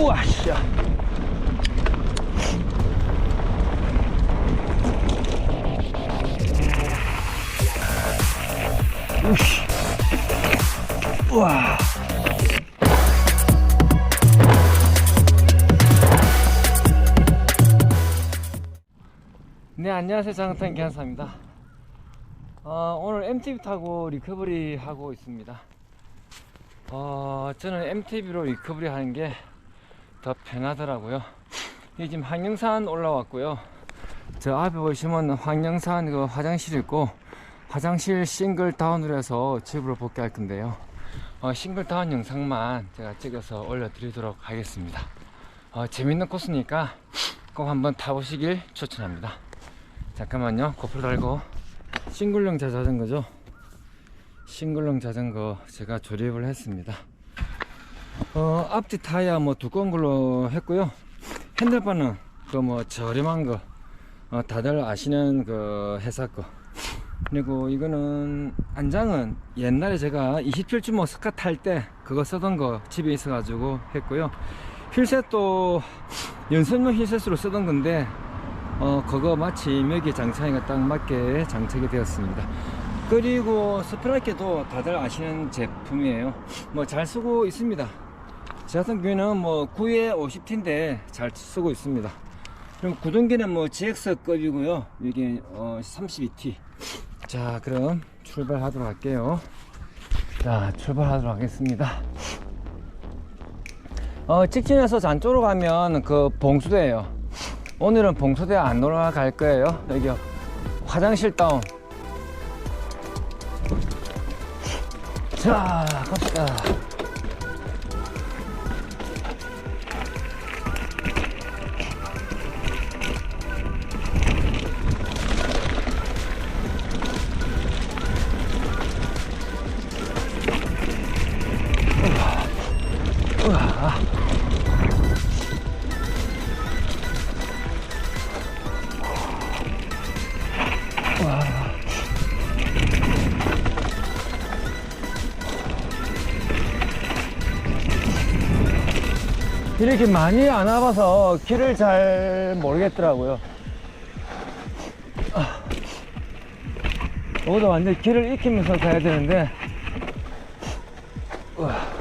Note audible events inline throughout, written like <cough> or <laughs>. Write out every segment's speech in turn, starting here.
우와, 씨. 우씨. 우와. 네, 안녕하세요. 장탄 기한사입니다. 어, 오늘 MTB 타고 리커버리 하고 있습니다. 어, 저는 MTB로 리커버리 하는 게 더 편하더라고요. 이 지금 황령산 올라왔고요. 저 앞에 보시면 황령산 그 화장실 있고 화장실 싱글 다운을 해서 집으로 복귀할 건데요. 어, 싱글 다운 영상만 제가 찍어서 올려드리도록 하겠습니다. 어, 재밌는 코스니까 꼭 한번 타보시길 추천합니다. 잠깐만요. 고프로 달고 싱글용 자전거죠. 싱글용 자전거 제가 조립을 했습니다. 어, 앞뒤 타이어 뭐 두꺼운 걸로 했고요. 핸들바는 그 뭐 저렴한 거, 어, 다들 아시는 그 회사 거. 그리고 이거는 안장은 옛날에 제가 27주모 스카 탈 때 그거 쓰던 거 집에 있어 가지고 했고요. 휠셋도 연선용 휠셋으로 쓰던 건데 어 그거 마침 여기 장착이가 딱 맞게 장착이 되었습니다. 그리고 스프라이크도 다들 아시는 제품이에요. 뭐 잘 쓰고 있습니다. 제 같은 경우에는 뭐 9에 50T인데 잘 쓰고 있습니다. 그럼 구동기는 뭐 GX급이고요. 이게 어 32T. 자, 그럼 출발하도록 할게요. 자, 출발하도록 하겠습니다. 어, 직진해서 잔쪽으로 가면 그 봉수대예요. 오늘은 봉수대 안 올라갈 거예요. 여기 화장실 다운. 자, 갑시다. 이렇게 많이 안 와봐서 길을 잘 모르겠더라고요. 아. 오도 완전 길을 익히면서 가야 되는데, 우와.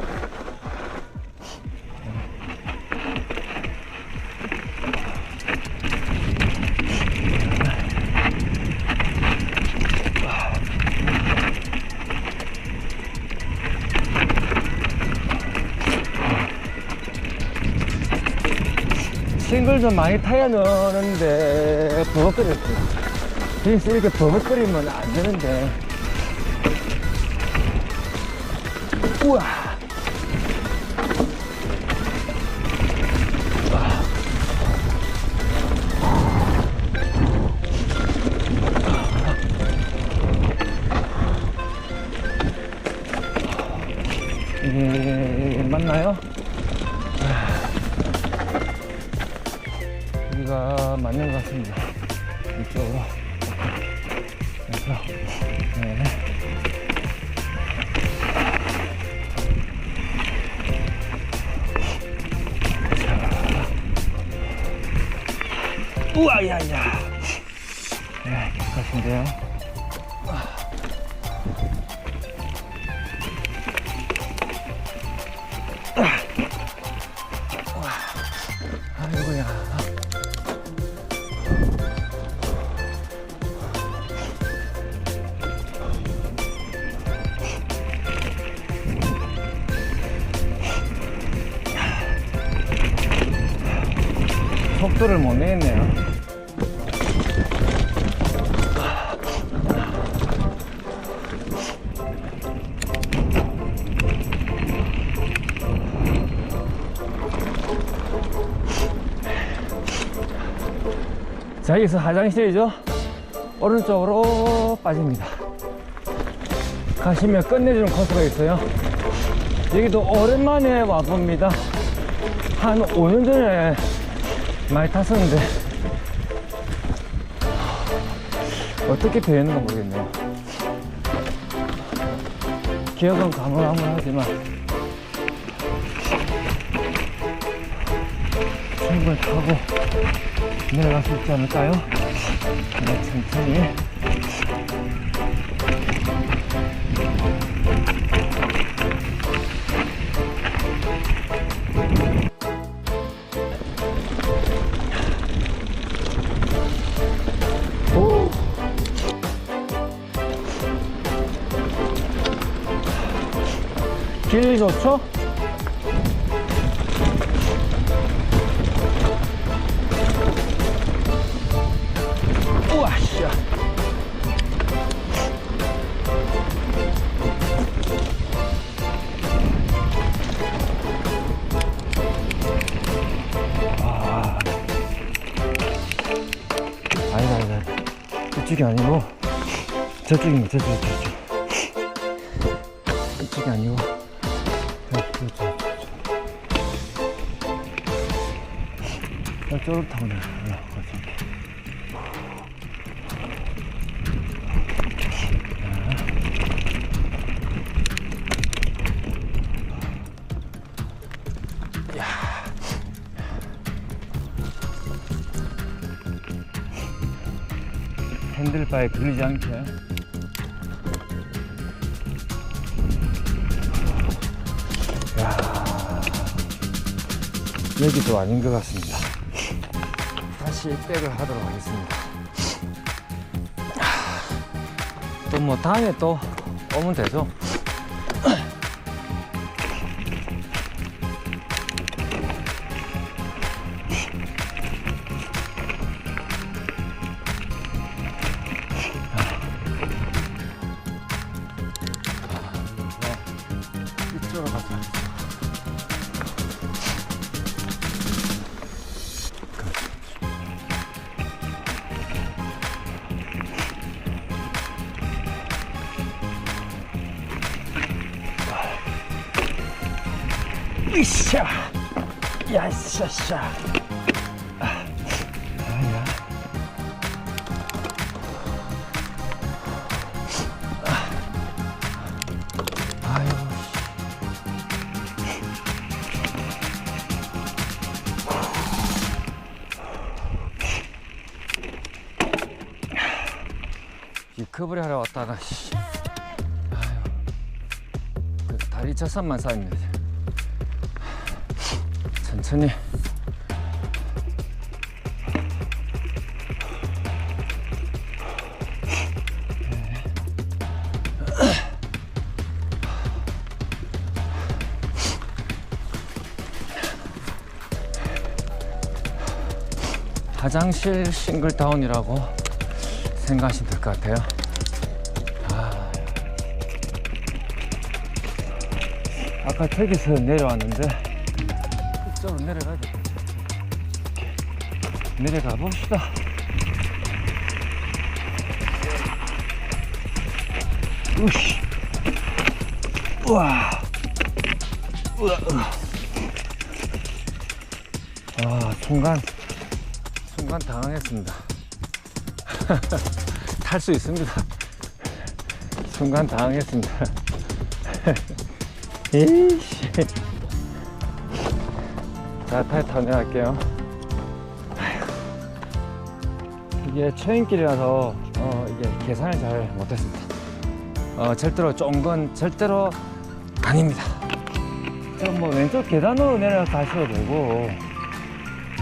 싱글 좀 많이 타야 넣는데 버벅거렸어요. 그래서 이렇게 버벅거리면 안 되는데. 우와. 우와, 야, 야. 네, 깨끗하신데요. 속도를 못 내겠네요. 자, 여기서 화장실이죠? 오른쪽으로 빠집니다. 가시면 끝내주는 코스가 있어요. 여기도 오랜만에 와봅니다. 한 5년 전에 많이 탔었는데 어떻게 되는가 모르겠네요. 기억은 가물가물하지만 충분히 타고 내려갈 수 있지 않을까요? 네, 천천히. 길 좋죠? 우와, 씨. 아. 아니다, 아니다. 이쪽이 아니고, 저쪽입니다, 저쪽, 저쪽. 이쪽이 아니고, 저쪽으로 타고 내려, 올라가서. 핸들바에 걸리지 않게 여기도 아닌 것 같습니다. 다시 백을 하도록 하겠습니다. 또 뭐 다음에 또 오면 되죠 으쌰 아유 리커버리 하러 왔다가 씨. 아유. 그 다리 자산만 쌓입니다 천천히 화장실 싱글다운이라고 생각하시면 될 것 같아요. 아, 아까 저기서 내려왔는데 이쪽으로 내려가야 돼. 내려가 봅시다. 우씨. 우와. 우와. 아, 순간, 순간 당황했습니다. <laughs> 탈 수 있습니다. 순간 당황했습니다. <laughs> 에이씨. 내려갈게요. 아이고. 이게 초행길이라서, 어, 이게 계산을 잘 못했습니다. 어, 절대로 쫑건 절대로 아닙니다. 저뭐 왼쪽 계단으로 내려가셔도 되고,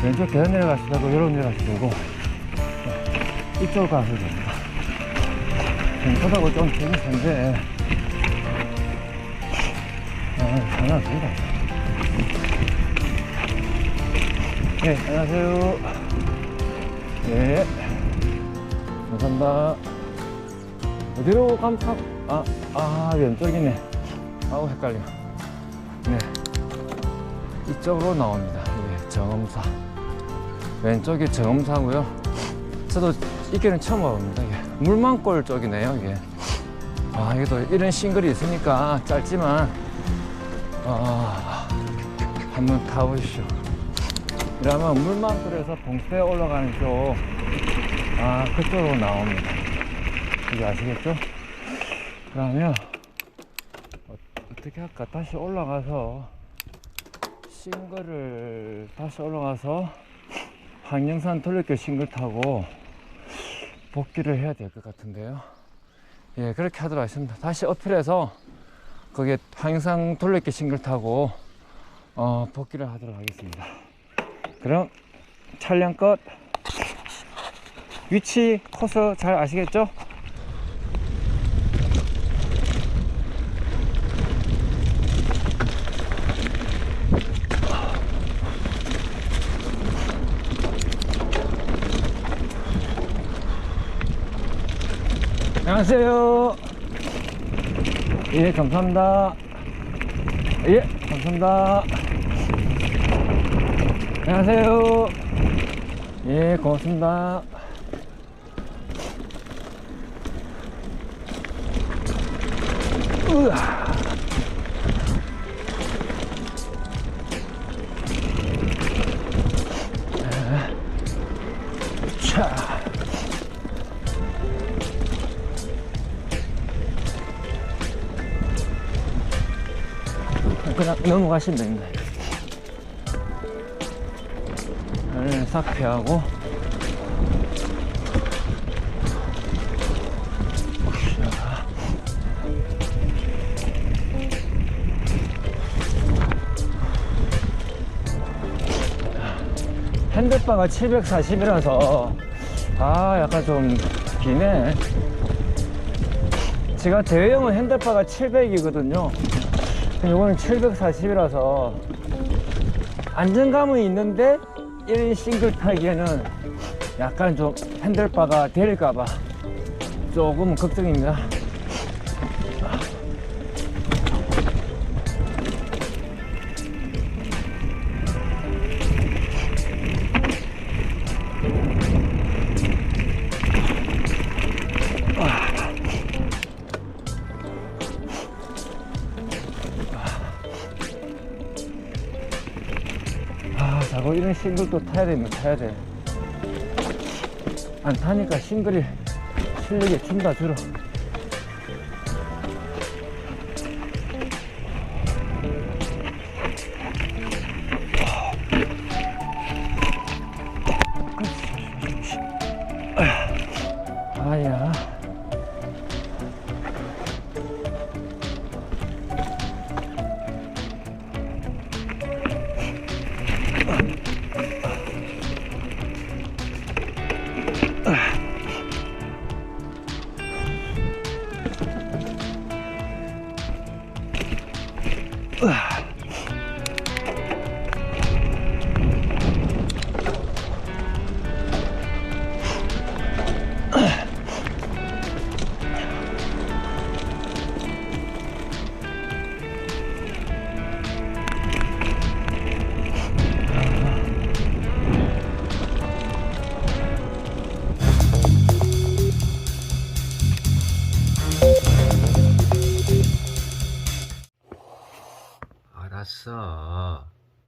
왼쪽 계단 내려가셔도 되고, 이런 내려가셔도 되고, 이쪽으로 가셔도 됩니다. 왼쪽하고 좀 되긴 한데, 아, 장난입니다. 네, 안녕하세요. 네. 감사합니다. 어디로 타, 아, 아, 왼쪽이네. 아우, 헷갈려. 네. 이쪽으로 나옵니다. 이게 정음사. 왼쪽이 정음사고요. 저도 이 길은 처음 와봅니다. 이게 물망골 쪽이네요. 이게. 아, 여기도 이런 싱글이 있으니까 짧지만, 아, 한번 타보십시오. 이러면 물망골에서 봉수에 올라가는 쪽, 아, 그쪽으로 나옵니다. 이게 아시겠죠? 그러면, 어, 어떻게 할까? 다시 올라가서, 싱글을 다시 올라가서 황령산 돌려교 싱글 타고 복귀를 해야 될 것 같은데요. 예, 그렇게 하도록 하겠습니다. 다시 어필해서 거기에 황령산 돌려교 싱글 타고 어, 복귀를 하도록 하겠습니다. 그럼 촬영 끝. 위치 코스 잘 아시겠죠? 안녕하세요. 예, 감사합니다. 예, 감사합니다. 안녕하세요. 예, 고맙습니다. 으아. 자. 그냥 넘어가시면 됩니다. 자. 핸드바가 740이라서 아 약간 좀 기네 제가 대회용은 핸드바가 700이거든요 이거는 740이라서 안정감은 있는데 1인 싱글 타기에는 약간 좀 핸들바가 데릴까봐 조금 걱정입니다. 자꾸 이런 싱글도 타야 되면 타야 돼. 안 타니까 싱글이 실력이 춤다 줄어.